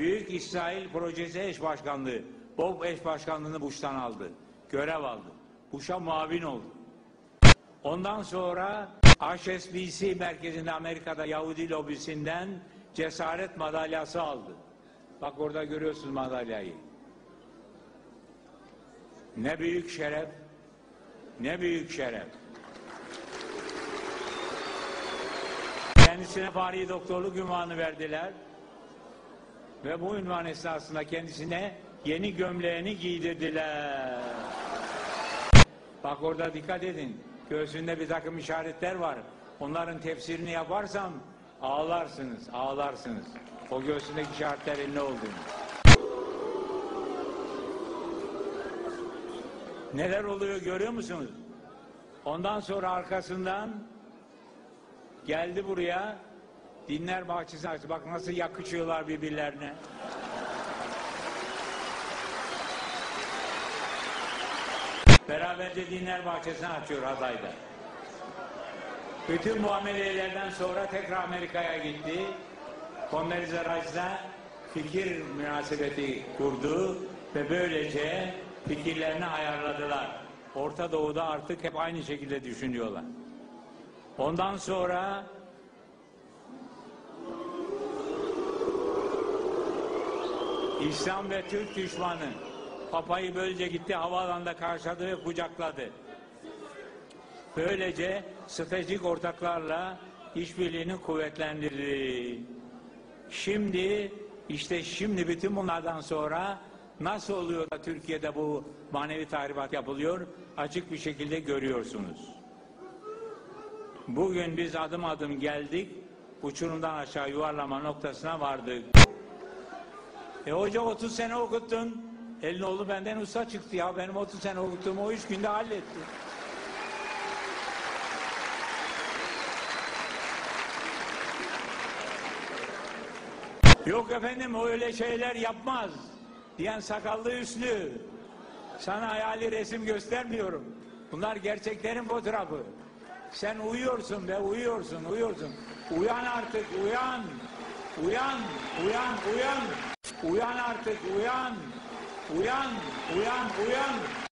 Büyük İsrail Projesi eş başkanlığı, Bob eş başkanlığını Bush'tan aldı. Görev aldı. Bush'a muavin oldu. Ondan sonra HSBC merkezinde Amerika'da Yahudi lobisinden cesaret madalyası aldı. Bak orada görüyorsunuz madalyayı. Ne büyük şeref, ne büyük şeref. Kendisine fari doktorluk ünvanı verdiler. Ve bu ünvan esnasında kendisine yeni gömleğini giydirdiler. Bak orada dikkat edin. Göğsünde bir takım işaretler var. Onların tefsirini yaparsam ağlarsınız, ağlarsınız. O göğsündeki işaretlerin ne olduğunu. Neler oluyor görüyor musunuz? Ondan sonra arkasından geldi buraya dinler bahçesi açtı. Bak nasıl yakışıyorlar birbirlerine. Beraberce dinler bahçesini açıyor adayda. Bütün muamelelerden sonra tekrar Amerika'ya gitti. Condoleezza Rice'la fikir münasebeti kurdu ve böylece fikirlerini ayarladılar. Orta Doğu'da artık hep aynı şekilde düşünüyorlar. Ondan sonra İslam ve Türk düşmanı Papa'yı böylece gitti havaalanında karşıladı ve kucakladı. Böylece stratejik ortaklarla işbirliğini kuvvetlendirdi. Şimdi işte şimdi bütün bunlardan sonra nasıl oluyor da Türkiye'de bu manevi tahribat yapılıyor açık bir şekilde görüyorsunuz. Bugün biz adım adım geldik uçurumdan aşağı yuvarlama noktasına vardık. E hoca 30 sene okuttun. Elin oğlu benden usta çıktı ya. Benim 30 sene okuttuğumu o 3 günde halletti. Yok efendim öyle şeyler yapmaz. Diyen sakallı üslü. Sana hayali resim göstermiyorum. Bunlar gerçeklerin fotoğrafı. Sen uyuyorsun be uyuyorsun uyuyorsun. Uyan artık uyan. Uyan uyan uyan. Uyan artık uyan. Uyan uyan uyan.